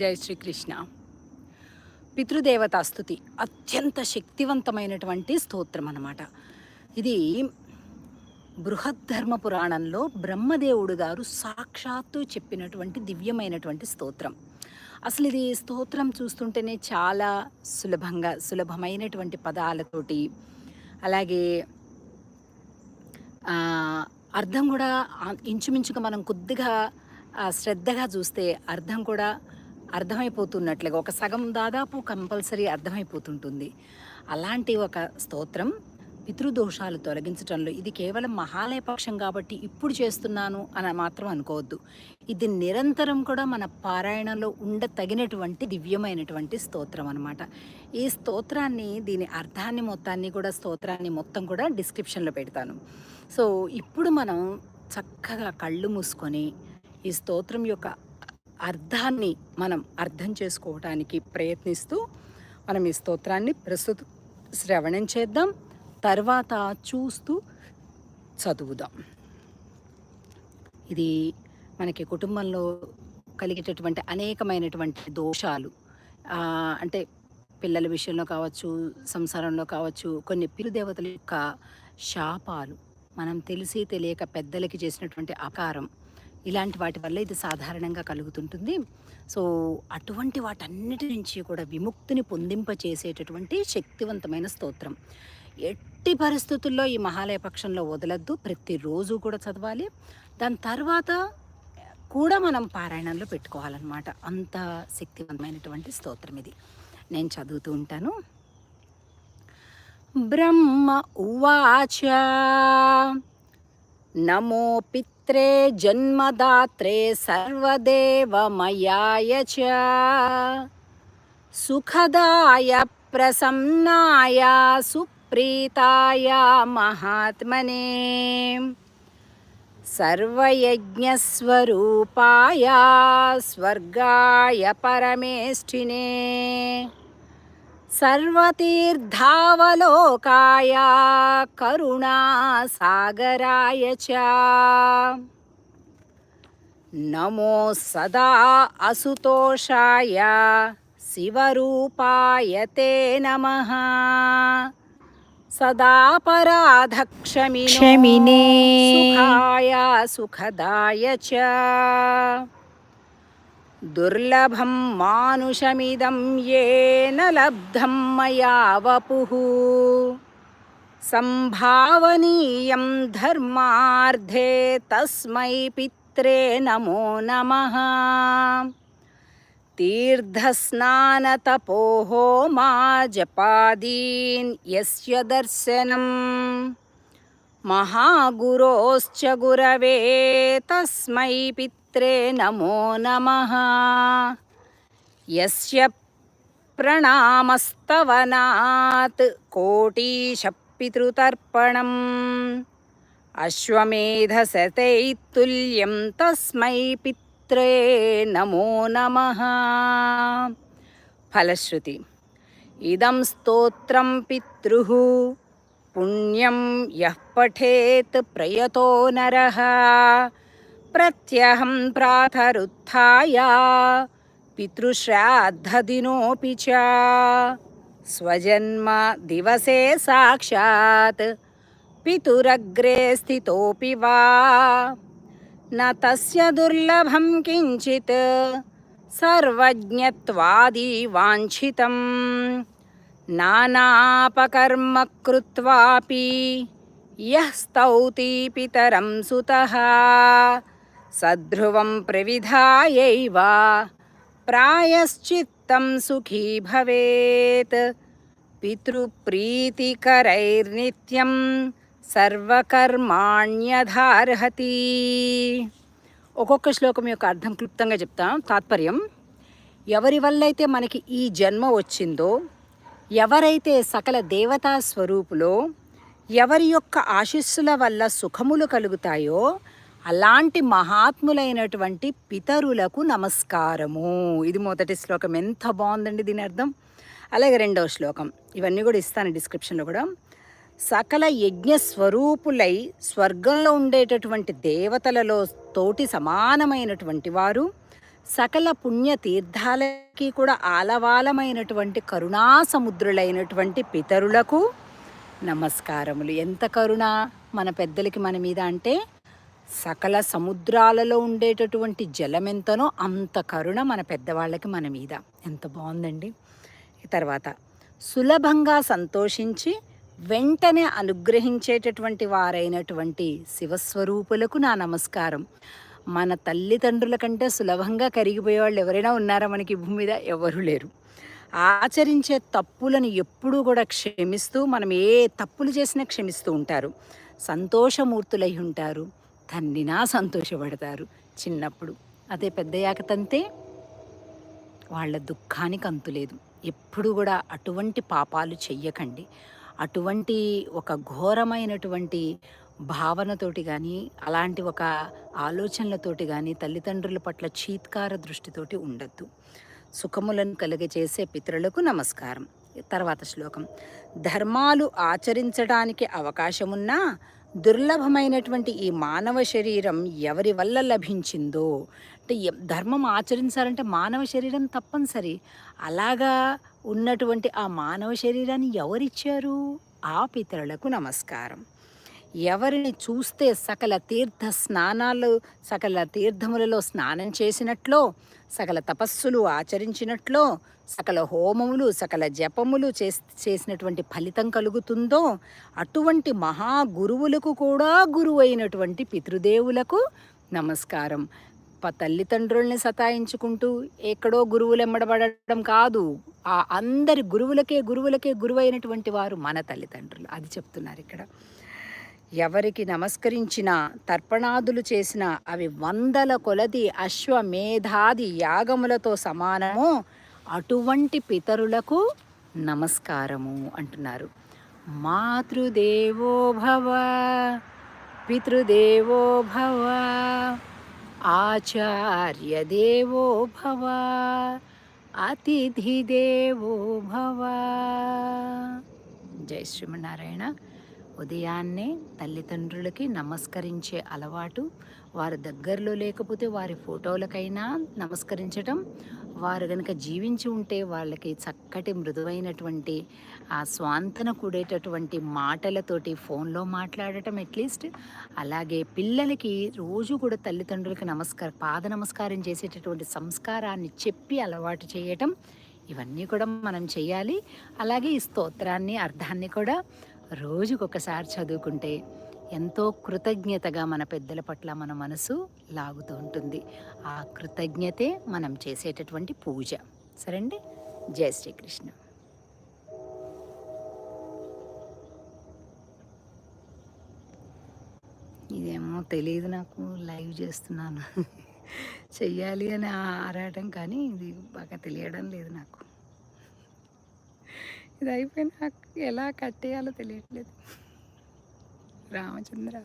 జై శ్రీకృష్ణ. పితృదేవతా స్థుతి అత్యంత శక్తివంతమైనటువంటి స్తోత్రం అన్నమాట. ఇది బృహద్ధర్మ పురాణంలో బ్రహ్మదేవుడు గారు సాక్షాత్తు చెప్పినటువంటి దివ్యమైనటువంటి స్తోత్రం. అసలు ఇది స్తోత్రం చూస్తుంటేనే చాలా సులభంగా సులభమైనటువంటి పదాలతోటి అలాగే అర్థం కూడా ఇంచుమించుగా మనం కొద్దిగా శ్రద్ధగా చూస్తే అర్థం కూడా అర్థమైపోతున్నట్లుగా ఒక సగం దాదాపు కంపల్సరీ అర్థమైపోతుంటుంది. అలాంటి ఒక స్తోత్రం పితృదోషాలు తొలగించటంలో ఇది కేవలం మహాలయ పక్షం కాబట్టి ఇప్పుడు చేస్తున్నాను అని మాత్రం అనుకోవద్దు. ఇది నిరంతరం కూడా మన పారాయణలో ఉండతగినటువంటి దివ్యమైనటువంటి స్తోత్రం అనమాట ఈ స్తోత్రాన్ని దీని అర్థాన్ని మొత్తాన్ని కూడా స్తోత్రాన్ని మొత్తం కూడా డిస్క్రిప్షన్లో పెడతాను. సో ఇప్పుడు మనం చక్కగా కళ్ళు మూసుకొని ఈ స్తోత్రం యొక్క అర్థాన్ని మనం అర్థం చేసుకోవడానికి ప్రయత్నిస్తూ మనం ఈ స్తోత్రాన్ని ప్రస్తుతం శ్రవణం చేద్దాం. తర్వాత చూస్తూ చదువుదాం. ఇది మనకి కుటుంబంలో కలిగేటటువంటి అనేకమైనటువంటి దోషాలు. అంటే పిల్లల విషయంలో కావచ్చు సంసారంలో కావచ్చు కొన్ని పిరుదేవతల యొక్క శాపాలు మనం తెలిసి తెలియక పెద్దలకి చేసినటువంటి అకారం. ఇలాంటి వాటి వల్ల ఇది సాధారణంగా కలుగుతుంటుంది. సో అటువంటి వాటన్నిటి నుంచి కూడా విముక్తిని పొందింప చేసేటటువంటి శక్తివంతమైన స్తోత్రం. ఎట్టి పరిస్థితుల్లో ఈ మహాలయ పక్షంలో వదలద్దు. ప్రతిరోజు కూడా చదవాలి. దాని తర్వాత కూడా మనం పారాయణంలో పెట్టుకోవాలన్నమాట. అంత శక్తివంతమైనటువంటి స్తోత్రం ఇది. నేను చదువుతూ ఉంటాను. బ్రహ్మ ఉవాచ नमो पित्रे जन्मदात्रे सर्वदेवमयाय च। सुखदाय प्रसन्नाय सुप्रीताय महात्मने। सर्वयज्ञस्वरूपाय स्वर्गाय परमेष्ठिने। सर्वतीर्थावलोकाय करुणासागराय च। नमो सदा असुतोषाय शिवरूपाय ते नमः। सदा पराधक्षमिने सुखाय सुखदाय च। దుర్లభం మానుషమిదం ఏన లబ్ధం మయా వపు సంభావనీయం ధర్మార్థే తస్మై పిత్రే నమో నమ. తీర్థస్నానతపోహోమా జపాదీన్ యస్య దర్శనం. మహాగురోశ్చ గురవే తస్మై పిత్ नमो नमः। यस्य प्रणामस्तवनात् कोटिशपितृतर्पणम् अश्वमेधसतैतुल्यं तस्मै पित्रे नमो नमः। फलश्रुति। इदं स्तोत्रं पितृः। पुण्यं यः पठेत् प्रयतो नरः ప్రత్యహం ప్రాతరుత్య పితృశ్రాద్ధదినోపి చ స్వజన్మ దివసే సాక్షాత్ పితురగ్రే స్థితోపి వా నస్య దుర్లభం కించిత్ సర్వజ్ఞత్వాది వాంఛితం నానాపకర్మ కృత్వాపి యస్తౌతి పితరం సుతః సధ్రువం ప్రవిధాయైవ. ప్రాయశ్చిత్తం సుఖీ భవేత్. పితృప్రీతికరైర్నిత్యం సర్వకర్మాణ్యధార్హతి. ఒక్కొక్క శ్లోకం యొక్క అర్థం క్లుప్తంగా చెప్తాం. తాత్పర్యం ఎవరి వల్ల అయితే మనకి ఈ జన్మ వచ్చిందో ఎవరైతే సకల దేవతా స్వరూపులో ఎవరి యొక్క ఆశీస్సుల వల్ల సుఖములు కలుగుతాయో అలాంటి మహాత్ములైనటువంటి పితరులకు నమస్కారము. ఇది మొదటి శ్లోకం. ఎంత బాగుందండి దీని అర్థం. అలాగే రెండవ శ్లోకం. ఇవన్నీ కూడా ఇస్తాను డిస్క్రిప్షన్లో కూడా. సకల యజ్ఞ స్వరూపులై స్వర్గంలో ఉండేటటువంటి దేవతలలో తోటి సమానమైనటువంటి వారు సకల పుణ్య తీర్థాలకి కూడా ఆలవాలమైనటువంటి కరుణా సముద్రులైనటువంటి పితరులకు నమస్కారములు. ఎంత కరుణ మన పెద్దలకి మన మీద అంటే సకల సముద్రాలలో ఉండేటటువంటి జలం ఎంతనో అంత కరుణ మన పెద్దవాళ్ళకి మన మీద. ఎంత బాగుందండి. తర్వాత సులభంగా సంతోషించి వెంటనే అనుగ్రహించేటటువంటి వారైనటువంటి శివస్వరూపులకు నా నమస్కారం. మన తల్లిదండ్రుల కంటే సులభంగా కరిగిపోయే వాళ్ళు ఎవరైనా ఉన్నారా మనకి భూమి మీద? ఎవరు లేరు. ఆచరించే తప్పులను ఎప్పుడూ కూడా క్షమిస్తూ మనం ఏ తప్పులు చేసినా క్షమిస్తూ ఉంటారు. సంతోషమూర్తులై ఉంటారు. తన్నినా సంతోషపడతారు. చిన్నప్పుడు అదే పెద్దయ్యాక తంతే వాళ్ళ దుఃఖానికి అంతులేదు ఎప్పుడు కూడా అటువంటి పాపాలు చెయ్యకండి. అటువంటి ఒక ఘోరమైనటువంటి భావనతోటి కానీ అలాంటి ఒక ఆలోచనలతోటి కానీ తల్లిదండ్రుల పట్ల చీత్కార దృష్టితోటి ఉండద్దు. సుఖములను కలిగజేసే పితరులకు నమస్కారం. తర్వాత శ్లోకం. ధర్మాలు ఆచరించడానికి అవకాశమున్నా దుర్లభమైనటువంటి ఈ మానవ శరీరం ఎవరి వల్ల లభించిందో అంటే ఎ- ధర్మం ఆచరించాలంటే మానవ శరీరం తప్పనిసరి. అలాగా ఉన్నటువంటి ఆ మానవ శరీరాన్ని ఎవరిచ్చారు? ఆ పితరులకు నమస్కారం. ఎవరిని చూస్తే సకల తీర్థ స్నానాలు సకల తీర్థములలో స్నానం చేసినట్లో సకల తపస్సులు ఆచరించినట్లో సకల హోమములు సకల జపములు చేస్ చేసినటువంటి ఫలితం కలుగుతుందో అటువంటి మహా గురువులకు కూడా గురువు అయినటువంటి పితృదేవులకు నమస్కారం. ప తల్లిదండ్రుల్ని సతాయించుకుంటూ ఎక్కడో గురువులు ఎమ్మడబడడం కాదు. ఆ అందరి గురువులకే గురువులకే గురువైనటువంటి వారు మన తల్లిదండ్రులు. అది చెప్తున్నారు ఇక్కడ. ఎవరికి నమస్కరించిన తర్పణాదులు చేసిన అవి వందల కొలది అశ్వమేధాది యాగములతో సమానము అటువంటి పితరులకు నమస్కారము అంటున్నారు. మాతృదేవో భవ పితృదేవో భవ ఆచార్య దేవో భవ అతిథి దేవో భవ. జై శ్రీమన్నారాయణ. ఉదయాన్నే తల్లిదండ్రులకి నమస్కరించే అలవాటు వారి దగ్గరలో లేకపోతే వారి ఫోటోలకైనా నమస్కరించటం వారు కనుక జీవించి ఉంటే వాళ్ళకి చక్కటి మృదువైనటువంటి ఆ స్వాంతన కూడేటటువంటి మాటలతోటి ఫోన్లో మాట్లాడటం అట్లీస్ట్. అలాగే పిల్లలకి రోజు కూడా తల్లిదండ్రులకి నమస్కారం పాద నమస్కారం చేసేటటువంటి సంస్కారాన్ని చెప్పి అలవాటు చేయటం ఇవన్నీ కూడా మనం చేయాలి. అలాగే ఈ స్తోత్రాన్ని అర్థాన్ని కూడా రోజుకొకసారి చదువుకుంటే ఎంతో కృతజ్ఞతగా మన పెద్దల పట్ల మన మనసు లాగుతూ ఉంటుంది. ఆ కృతజ్ఞతే మనం చేసేటటువంటి పూజ. సరే అండి జై శ్రీకృష్ణ. ఇదేమో తెలియదు నాకు లైవ్ చేస్తున్నాను. చెయ్యాలి అని ఆరాటం కానీ ఇది బాగా తెలియడం లేదు నాకు. ఇది అయిపోయినా ఎలా కట్టేయాలో తెలియట్లేదు. రామచంద్ర.